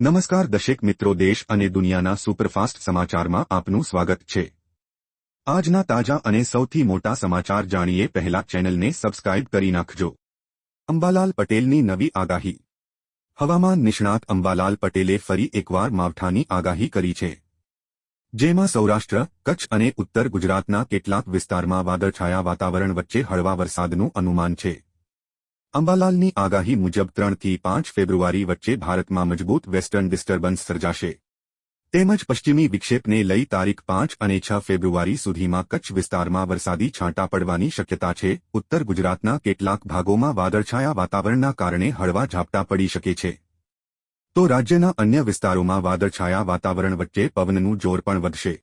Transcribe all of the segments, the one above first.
નમસ્કાર દશેક મિત્રો, દેશ અને દુનિયાના સુપરફાસ્ટ સમાચારમાં આપનું સ્વાગત છે. આજના તાજા અને સૌથી મોટા સમાચાર જાણીએ પહેલા ચેનલને સબસ્ક્રાઇબ કરી નાખજો. અંબાલાલ પટેલની નવી આગાહી. હવામાન નિષ્ણાત અંબાલાલ પટેલે ફરી એકવાર માવઠાની આગાહી કરી છે. જેમાં સૌરાષ્ટ્ર, કચ્છ અને ઉત્તર ગુજરાતના કેટલાક વિસ્તારમાં વાદળછાયા વાતાવરણ વચ્ચે હળવા વરસાદનું અનુમાન છે. અંબાલાલની આગાહી મુજબ ત્રણથી પાંચ ફેબ્રુઆરી વચ્ચે ભારતમાં મજબૂત વેસ્ટર્ન ડિસ્ટર્બન્સ સર્જાશે. તેમજ પશ્ચિમી વિક્ષેપને લઈ તારીખ પાંચ અને છ ફેબ્રુઆરી સુધીમાં કચ્છ વિસ્તારમાં વરસાદી છાંટા પડવાની શક્યતા છે. ઉત્તર ગુજરાતના કેટલાક ભાગોમાં વાદળછાયા વાતાવરણના કારણે હળવા ઝાપટા પડી શકે છે. તો રાજ્યના અન્ય વિસ્તારોમાં વાદળછાયા વાતાવરણ વચ્ચે પવનનું જોર પણ વધશે.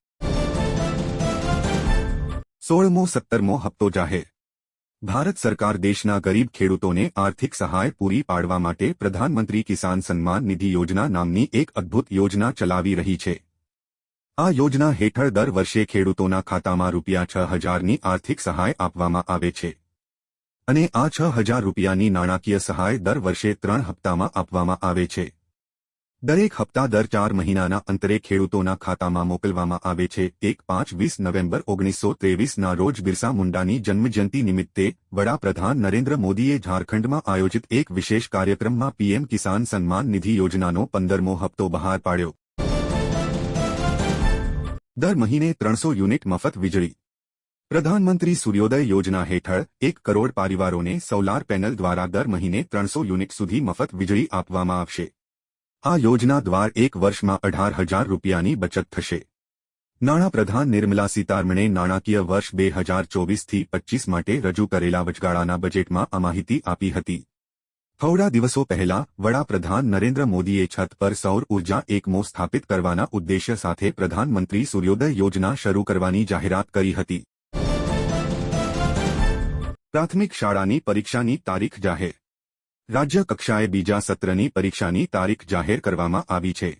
સોળમો સત્તરમો હપ્તો જાહેર ભારત સરકાર દેશના ગરીબ ખેડૂતોને આર્થિક સહાય પૂરી પાડવા માટે પ્રધાનમંત્રી કિસાન સન્માન નિધિ યોજના નામની એક અદ્ભુત યોજના ચલાવી રહી છે. આ યોજના હેઠળ દર વર્ષે ખેડૂતોના ખાતામાં રૂપિયા છ હજારની આર્થિક સહાય આપવામાં આવે છે. અને આ છ હજાર રૂપિયાની નાણાકીય સહાય દર વર્ષે ત્રણ હપ્તામાં આપવામાં આવે છે. દરેક હપ્તા દર ચાર મહિનાના અંતરે ખેડૂતોના ખાતામાં મોકલવામાં આવે છે. એક પાંચ વીસ નવેમ્બર ઓગણીસો ત્રેવીસના રોજ બિરસા મુંડાની જન્મજયંતિ નિમિત્તે વડાપ્રધાન નરેન્દ્ર મોદીએ ઝારખંડમાં આયોજિત એક વિશેષ કાર્યક્રમમાં પીએમ કિસાન સન્માન નિધિ યોજનાનો પંદરમો હપ્તો બહાર પાડ્યો. દર મહિને ત્રણસો યુનિટ મફત વીજળી. પ્રધાનમંત્રી સૂર્યોદય યોજના હેઠળ એક કરોડ પરિવારોને સોલાર પેનલ દ્વારા દર મહિને ત્રણસો યુનિટ સુધી મફત વીજળી આપવામાં આવશે. આ યોજના દ્વાર એક વર્ષમાં અઢાર હજાર રૂપિયાની બચત થશે. નાણાપ્રધાન નિર્મલા સીતારમણે નાણાકીય વર્ષ બે હજાર ચોવીસથી પચ્ચીસ માટે રજૂ કરેલા વચગાળાના બજેટમાં આ માહિતી આપી હતી. થોડા દિવસો પહેલા વડાપ્રધાન નરેન્દ્ર મોદીએ છત પર સૌર ઊર્જા એકમો સ્થાપિત કરવાના ઉદ્દેશ્ય સાથે પ્રધાનમંત્રી સૂર્યોદય યોજના શરૂ કરવાની જાહેરાત કરી હતી. પ્રાથમિક શાળાની પરીક્ષાની તારીખ જાહેર રાજ્ય કક્ષાએ બીજા સત્રની પરીક્ષાની તારીખ જાહેર કરવામાં આવી છે.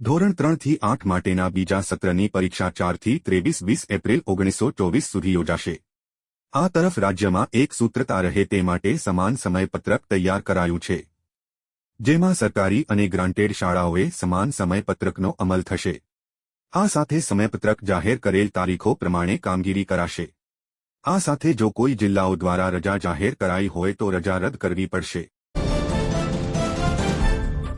ધોરણ ત્રણથી આઠ માટેના બીજા સત્રની પરીક્ષા ચારથી ત્રેવીસ વીસ એપ્રિલ ઓગણીસો ચોવીસ સુધી યોજાશે. આ તરફ રાજ્યમાં એક સૂત્રતા રહે તે માટે સમાન સમયપત્રક તૈયાર કરાયું છે. જેમાં સરકારી અને ગ્રાન્ટેડ શાળાઓએ સમાન સમયપત્રકનો અમલ થશે. આ સાથે સમયપત્રક જાહેર કરેલ તારીખો પ્રમાણે કામગીરી કરાશે. આ સાથે જો કોઈ જિલ્લાઓ દ્વારા રજા જાહેર કરાઈ હોય તો રજા રદ કરવી પડશે.